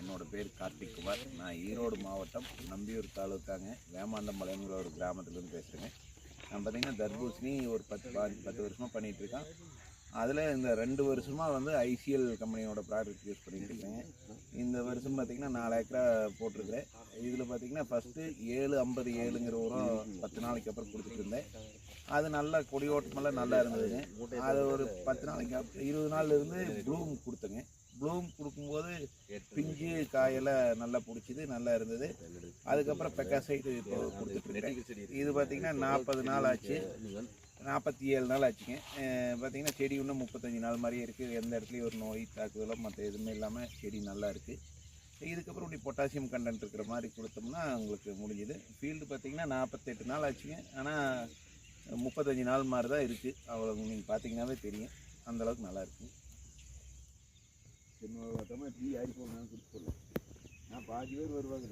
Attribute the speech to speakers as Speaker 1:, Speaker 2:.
Speaker 1: என்னோட பேர் கார்த்திக் குமார். நான் ஈரோடு மாவட்டம் நம்பியூர் தாலுக்காங்க வேமாண்டம்பாளையங்கிற ஒரு கிராமத்துலேருந்து பேசுகிறேங்க நான் பார்த்தீங்கன்னா தர்பூசணி ஒரு பத்து பாஞ்சு பத்து வருஷமாக பண்ணிகிட்ருக்கேன் அதில் இந்த ரெண்டு வருஷமாக வந்து ஐசிஎல் கம்பெனியோட ப்ராடக்ட் யூஸ் பண்ணிட்டு இருக்கேங்க இந்த வருஷம் பார்த்திங்கன்னா நாலு ஏக்கரா போட்டிருக்கிறேன். இதில் பார்த்தீங்கன்னா ஃபஸ்ட்டு ஏழு ஐம்பது ஏழுங்கிற உரம் பத்து நாளைக்கு அப்புறம் கொடுத்துட்டு இருந்தேன். அது நல்லா கொடியோட்டமெல்லாம் நல்லா இருந்ததுங்க. அது ஒரு பத்து நாளைக்கு அப்புறம் இருபது நாள்ல இருந்து ப்ளூம் கொடுத்தேங்க. ப்ளூம் பிஞ்சு காயெல்லாம் நல்லா பிடிச்சிது நல்லா இருந்தது. அதுக்கப்புறம் பெக்காசைட்டு இப்போ இது பார்த்தீங்கன்னா நாற்பது நாள் ஆச்சு. நாற்பத்தி ஏழு நாள் ஆச்சுங்க. பார்த்தீங்கன்னா செடி இன்னும் முப்பத்தஞ்சு நாள் மாதிரியே இருக்குது எந்த இடத்துலையும் ஒரு நோய் தாக்குதலோ மற்ற எதுவுமே இல்லாமல் செடி நல்லா இருக்குது இதுக்கப்புறம் இப்படி பொட்டாசியம் கண்டென்ட் இருக்கிற மாதிரி கொடுத்தோம்னா உங்களுக்கு முடிஞ்சுது. ஃபீல்டு பார்த்தீங்கன்னா நாற்பத்தெட்டு நாள் ஆச்சுங்க. ஆனால் முப்பத்தஞ்சு நாள் மாதிரி தான் இருக்குது அவ்வளோ நீங்கள் பார்த்தீங்கன்னாவே தெரியும். அந்த அளவுக்கு நல்லா இருக்குது
Speaker 2: சின்ன பத்திரமா டீ ஆடி போகணும்னு கொடுத்து சொல்லு நான் பாதி பேர் வருவாங்க.